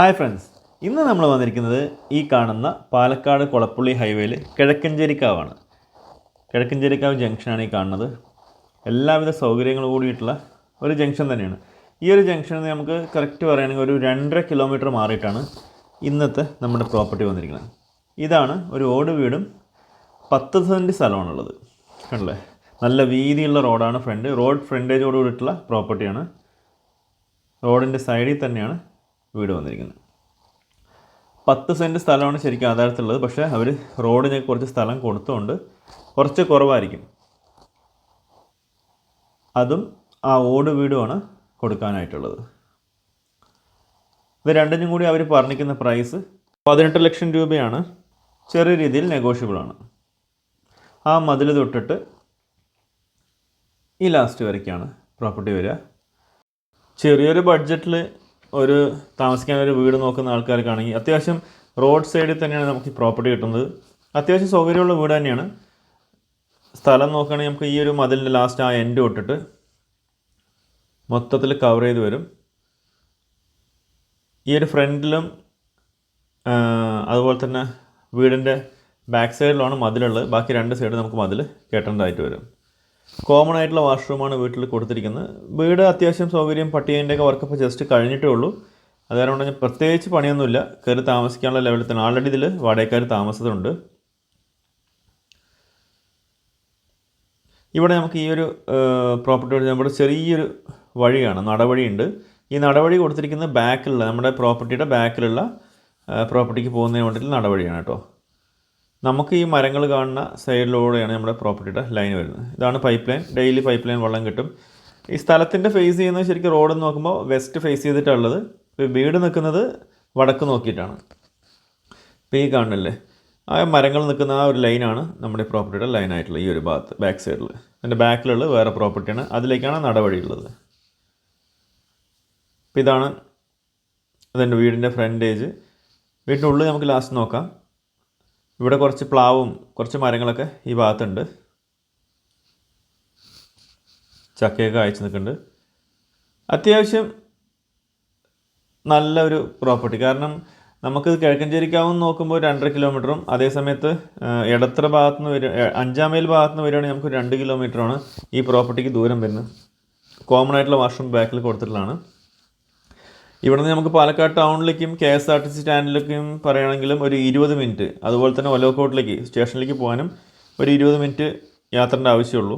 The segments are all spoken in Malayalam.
Hi friends. ഇന്ന് നമ്മൾ വന്നിരിക്കുന്നത് ഈ കാണുന്ന പാലക്കാട് കൊളപ്പുള്ളി ഹൈവേയിൽ കിഴക്കഞ്ചേരിക്കാവാണ്. കിഴക്കഞ്ചേരിക്കാവ് ജംഗ്ഷനാണ് ഈ കാണുന്നത്. എല്ലാവിധ സൗകര്യങ്ങളും കൂടിയിട്ടുള്ള ഒരു ജംഗ്ഷൻ തന്നെയാണ്. ഈ ഒരു ജംഗ്ഷനിൽ നമുക്ക് കറക്റ്റ് പറയുകയാണെങ്കിൽ ഒരു രണ്ടര കിലോമീറ്റർ മാറിയിട്ടാണ് ഇന്നത്തെ നമ്മുടെ പ്രോപ്പർട്ടി വന്നിരിക്കുന്നത്. ഇതാണ് ഒരു ഓട് വീടും പത്ത് സെന്റ് സ്ഥലമാണുള്ളത്. കണ്ടല്ലേ? നല്ല വീതിയുള്ള റോഡാണ് ഫ്രണ്ട്. റോഡ് ഫ്രണ്ടേജോട് കൂടിയിട്ടുള്ള പ്രോപ്പർട്ടിയാണ് റോഡിന്റെ സൈഡിൽ തന്നെയാണ് വീട് വന്നിരിക്കുന്നത്. പത്ത് സെന്റ് സ്ഥലമാണ് ശരിക്കും ആധാരത്തിലുള്ളത് പക്ഷേ അവർ റോഡിന് കുറച്ച് സ്ഥലം കൊടുത്തുകൊണ്ട് കുറച്ച് കുറവായിരിക്കും. അതും ആ ഓട് വീടുമാണ് കൊടുക്കാനായിട്ടുള്ളത്. ഇത് രണ്ടിനും കൂടി അവർ പറഞ്ഞിരിക്കുന്ന പ്രൈസ് പതിനെട്ട് ലക്ഷം രൂപയാണ്. ചെറിയ രീതിയിൽ നെഗോഷ്യബിളാണ് ആ മതിൽ തൊട്ടിട്ട് ഈ ലാസ്റ്റ് വരയ്ക്കാണ് പ്രോപ്പർട്ടി വരിക. ചെറിയൊരു ബഡ്ജറ്റിൽ ഒരു താമസിക്കാൻ ഒരു വീട് നോക്കുന്ന ആൾക്കാർക്കാണെങ്കിൽ അത്യാവശ്യം റോഡ് സൈഡിൽ തന്നെയാണ് നമുക്ക് ഈ പ്രോപ്പർട്ടി കിട്ടുന്നത്. അത്യാവശ്യം സൗകര്യമുള്ള വീട് തന്നെയാണ്. സ്ഥലം നോക്കുകയാണെങ്കിൽ നമുക്ക് ഈ ഒരു മതിലിന്റെ ലാസ്റ്റ് ആ എൻഡ് തൊട്ടിട്ട് മൊത്തത്തിൽ കവർ ചെയ്ത് വരും. ഈ ഒരു ഫ്രണ്ടിലും അതുപോലെ തന്നെ വീടിന്റെ ബാക്ക് സൈഡിലാണ് മതിലുള്ളത്. ബാക്കി രണ്ട് സൈഡ് നമുക്ക് മതിൽ കെട്ടേണ്ടതായിട്ട് വരും. കോമൺ ആയിട്ടുള്ള വാഷ്റൂമാണ് വീട്ടിൽ കൊടുത്തിരിക്കുന്നത്. വീട് അത്യാവശ്യം സൗകര്യം പട്ടിയേന്റെ ഒക്കെ വർക്കപ്പ് ജസ്റ്റ് കഴിഞ്ഞിട്ടേ ഉള്ളൂ. അതുകാരണം കൊണ്ട് പ്രത്യേകിച്ച് പണിയൊന്നുമില്ല. കയറി താമസിക്കാനുള്ള ലെവലിൽ തന്നെ ആൾറെഡി ഇതിൽ വാടകക്കാർ താമസിച്ചിട്ടുണ്ട്. ഇവിടെ നമുക്ക് ഈ ഒരു പ്രോപ്പർട്ടി നമ്മുടെ ചെറിയൊരു വഴിയാണ് നടവഴിയുണ്ട്. ഈ നടവഴി കൊടുത്തിരിക്കുന്നത് ബാക്കിലുള്ള നമ്മുടെ പ്രോപ്പർട്ടിയുടെ ബാക്കിലുള്ള പ്രോപ്പർട്ടിക്ക് പോകുന്നതിന് വേണ്ടിയിട്ട് നടവഴിയാണ് കേട്ടോ. നമുക്ക് ഈ മരങ്ങൾ കാണുന്ന സൈഡിലൂടെയാണ് നമ്മുടെ പ്രോപ്പർട്ടിയുടെ ലൈൻ വരുന്നത്. ഇതാണ് pipe line daily pipe line വെള്ളം കിട്ടും. ഈ സ്ഥലത്തിന്റെ ഫേസ് ചെയ്യുന്നത് ശരിക്കും റോഡ് നോക്കുമ്പോൾ വെസ്റ്റ് ഫേസ് ചെയ്തിട്ടുള്ളത് വീട് നിൽക്കുന്നത് വടക്ക് നോക്കിയിട്ടാണ്. ഇപ്പോൾ ഈ കാണുന്നില്ലേ? ആ മരങ്ങൾ നിൽക്കുന്ന ആ ഒരു ലൈനാണ് നമ്മുടെ പ്രോപ്പർട്ടിയുടെ ലൈനായിട്ടുള്ള ഈ ഒരു ഭാഗത്ത് ബാക്ക് സൈഡിൽ. അതിന്റെ ബാക്കിലുള്ള വേറെ പ്രോപ്പർട്ടിയാണ്. അതിലേക്കാണ് നടപടിയുള്ളത് അപ്പോൾ ഇതാണ് അതെന്റെ വീടിന്റെ ഫ്രണ്ടേജ്. വീടിന്റെ ഉള്ളിൽ നമുക്ക് ലാസ്റ്റ് നോക്കാം. ഇവിടെ കുറച്ച് പ്ലാവും കുറച്ച് മരങ്ങളൊക്കെ ഈ ഭാഗത്തുണ്ട്. ചക്കയൊക്കെ അയച്ചു നിൽക്കുന്നുണ്ട്. അത്യാവശ്യം നല്ലൊരു പ്രോപ്പർട്ടി. കാരണം നമുക്ക് കിഴക്കഞ്ചേരിക്കാവും നോക്കുമ്പോൾ രണ്ടര കിലോമീറ്ററും അതേ സമയത്ത് ഇടത്തറ ഭാഗത്ത് നിന്ന് വരിക അഞ്ചാം മൈൽ ഭാഗത്തു നിന്ന് വരികയാണെങ്കിൽ നമുക്ക് രണ്ട് കിലോമീറ്ററാണ് ഈ പ്രോപ്പർട്ടിക്ക് ദൂരം വരുന്നത്. കോമൺ ആയിട്ടുള്ള വാഷ്റൂം ബാക്കിൽ കൊടുത്തിട്ടുള്ളതാണ്. ഇവിടെ നിന്ന് നമുക്ക് Palakkad ടൗണിലേക്കും K S R T C സ്റ്റാൻഡിലേക്കും പറയുകയാണെങ്കിലും ഒരു ഇരുപത് മിനിറ്റ് അതുപോലെ തന്നെ ഒലോക്കോട്ടിലേക്ക് സ്റ്റേഷനിലേക്ക് പോകാനും ഒരു ഇരുപത് മിനിറ്റ് യാത്രേന്റെ ആവശ്യമുള്ളൂ.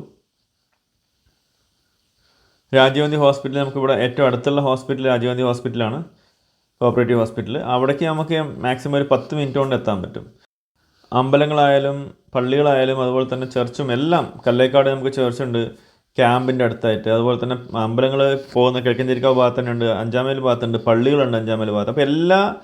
രാജീവന്തി ഹോസ്പിറ്റൽ നമുക്കിവിടെ ഏറ്റവും അടുത്തുള്ള ഹോസ്പിറ്റൽ രാജീവന്തി ഹോസ്പിറ്റലാണ് കോപ്പറേറ്റീവ് ഹോസ്പിറ്റൽ അവിടേക്ക് നമുക്ക് മാക്സിമം ഒരു പത്ത് മിനിറ്റ് കൊണ്ട് എത്താൻ പറ്റും. അമ്പലങ്ങളായാലും പള്ളികളായാലും അതുപോലെ തന്നെ ചർച്ചും എല്ലാം കല്ലേക്കാട് നമുക്ക് ചർച്ചുണ്ട് ക്യാമ്പിന്റെ അടുത്തായിട്ട്. അതുപോലെ തന്നെ അമ്പലങ്ങൾ പോകുന്ന കിഴക്കഞ്ചേരിക്കാവ് ഉണ്ട് അഞ്ചാമേൽ ഭാഗത്തുണ്ട് പള്ളികളുണ്ട് അഞ്ചാമേൽ ഭാഗത്ത്. അപ്പോൾ എല്ലാ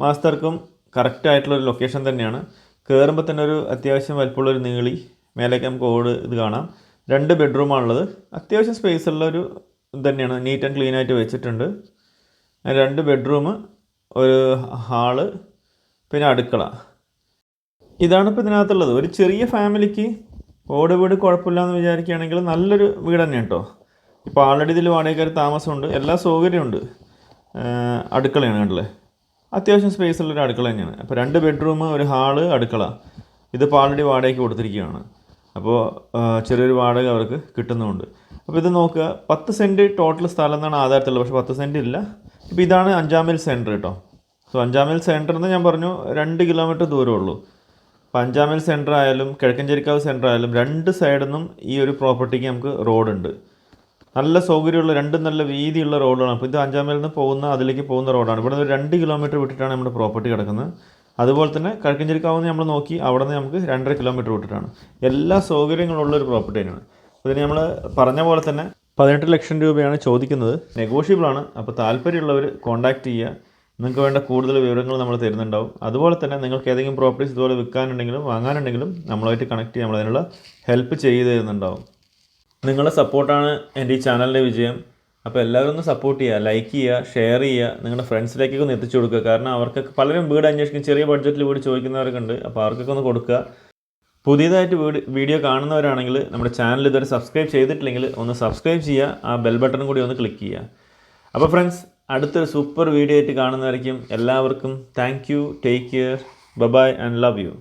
മാസ്റ്റർക്കും കറക്റ്റ് ആയിട്ടുള്ള ഒരു ലൊക്കേഷൻ തന്നെയാണ്. കയറുമ്പോൾ തന്നെ ഒരു അത്യാവശ്യം വലിപ്പമുള്ള ഒരു നീളി മേലേക്ക് നമുക്ക് ഓട് ഇത് കാണാം. രണ്ട് ബെഡ്റൂമാണുള്ളത് അത്യാവശ്യം സ്പേസ് ഉള്ള ഒരു തന്നെയാണ്. നീറ്റ് ആൻഡ് ക്ലീൻ ആയിട്ട് വെച്ചിട്ടുണ്ട്. രണ്ട് ബെഡ്റൂം ഒരു ഹാൾ പിന്നെ അടുക്കള. ഇതാണ് ഇപ്പോൾ ഇതിനകത്തുള്ളത്. ഒരു ചെറിയ ഫാമിലിക്ക് ഓട് വീട് കുഴപ്പമില്ല എന്ന് വിചാരിക്കുകയാണെങ്കിൽ നല്ലൊരു വീട് തന്നെയാണ് കേട്ടോ ഇപ്പോൾ ആൾറെഡി ഇതിൽ വാടകക്കാർ താമസമുണ്ട്. എല്ലാ സൗകര്യമുണ്ട്. അടുക്കളയാണ് കണ്ടല്ലേ? അത്യാവശ്യം സ്പേസ് ഉള്ളൊരു അടുക്കള തന്നെയാണ്. അപ്പോൾ രണ്ട് ബെഡ്റൂം ഒരു ഹാൾ അടുക്കള. ഇതിപ്പോൾ ആൾറെഡി വാടകയ്ക്ക് കൊടുത്തിരിക്കുകയാണ്. അപ്പോൾ ചെറിയൊരു വാടക അവർക്ക് കിട്ടുന്നുമുണ്ട് അപ്പോൾ ഇത് നോക്കുക. പത്ത് സെന്റ് ടോട്ടൽ സ്ഥലം എന്നാണ് ആധാരത്തിലുള്ളത്. പക്ഷേ പത്ത് സെന്റ് ഇല്ല. ഇപ്പോൾ ഇതാണ് അഞ്ചാമൽ സെന്റർ കേട്ടോ സോ അഞ്ചാമൽ സെന്റർ എന്ന് ഞാൻ പറഞ്ഞു രണ്ട് കിലോമീറ്റർ ദൂരമേ ഉള്ളൂ. അപ്പോൾ സെന്റർ ആയാലും കിഴക്കഞ്ചേരിക്കാവ് സെന്റർ ആയാലും രണ്ട് സൈഡിൽ നിന്നും ഈ ഒരു പ്രോപ്പർട്ടിക്ക് നമുക്ക് റോഡുണ്ട് നല്ല സൗകര്യമുള്ള രണ്ടും നല്ല വീതിയുള്ള റോഡാണ് അപ്പോൾ ഇത് അഞ്ചാമിൽ നിന്ന് പോകുന്ന അതിലേക്ക് പോകുന്ന റോഡാണ് ഇവിടെ നിന്ന് രണ്ട് കിലോമീറ്റർ വിട്ടിട്ടാണ് നമ്മുടെ പ്രോപ്പർട്ടി കിടക്കുന്നത്. അതുപോലെ തന്നെ കിഴക്കഞ്ചേരിക്കാവ് നമ്മൾ നോക്കി അവിടെ നിന്ന് നമുക്ക് രണ്ടര കിലോമീറ്റർ വിട്ടിട്ടാണ്. എല്ലാ സൗകര്യങ്ങളുള്ള ഒരു പ്രോപ്പർട്ടി തന്നെയാണ്. അതിന് നമ്മൾ പറഞ്ഞ പോലെ തന്നെ പതിനെട്ട് ലക്ഷം രൂപയാണ് ചോദിക്കുന്നത്. നെഗോഷ്യബിളാണ് അപ്പോൾ താല്പര്യമുള്ളവർ കോൺടാക്റ്റ് ചെയ്യുക. നിങ്ങൾക്ക് വേണ്ട കൂടുതൽ വിവരങ്ങൾ നമ്മൾ തരുന്നുണ്ടാവും. അതുപോലെ തന്നെ നിങ്ങൾക്ക് ഏതെങ്കിലും പ്രോപ്പർട്ടീസ് ഇതുപോലെ വിൽക്കാനുണ്ടെങ്കിലും വാങ്ങാനുണ്ടെങ്കിലും നമ്മളായിട്ട് കണക്ട് ചെയ്യാൻ നമ്മൾ അതിനുള്ള ഹെൽപ്പ് ചെയ്ത് തരുന്നുണ്ടാവും. നിങ്ങളുടെ സപ്പോർട്ടാണ് എന്റെ ഈ ചാനലിന്റെ വിജയം. അപ്പോൾ എല്ലാവരും ഒന്ന് സപ്പോർട്ട് ചെയ്യുക ലൈക്ക് ചെയ്യുക ഷെയർ ചെയ്യുക നിങ്ങളുടെ ഫ്രണ്ട്സിലേക്കൊക്കെ ഒന്ന് എത്തിച്ചു കൊടുക്കുക. കാരണം അവർക്കൊക്കെ പലരും വീട് അന്വേഷിക്കും ചെറിയ ബഡ്ജറ്റിൽ വീട് ചോദിക്കുന്നവരൊക്കെ ഉണ്ട് അപ്പോൾ അവർക്കൊക്കെ ഒന്ന് കൊടുക്കുക. പുതിയതായിട്ട് വീട് വീഡിയോ കാണുന്നവരാണെങ്കിൽ നമ്മുടെ ചാനൽ ഇതുവരെ സബ്സ്ക്രൈബ് ചെയ്തിട്ടില്ലെങ്കിൽ ഒന്ന് സബ്സ്ക്രൈബ് ചെയ്യുക. ആ ബെൽ ബട്ടൺ കൂടി ഒന്ന് ക്ലിക്ക് ചെയ്യുക. അപ്പോൾ ഫ്രണ്ട്സ് അടുത്തൊരു സൂപ്പർ വീഡിയോ ആയിട്ട് കാണുന്നതായിരിക്കും. എല്ലാവർക്കും thank you take care bye bye and love you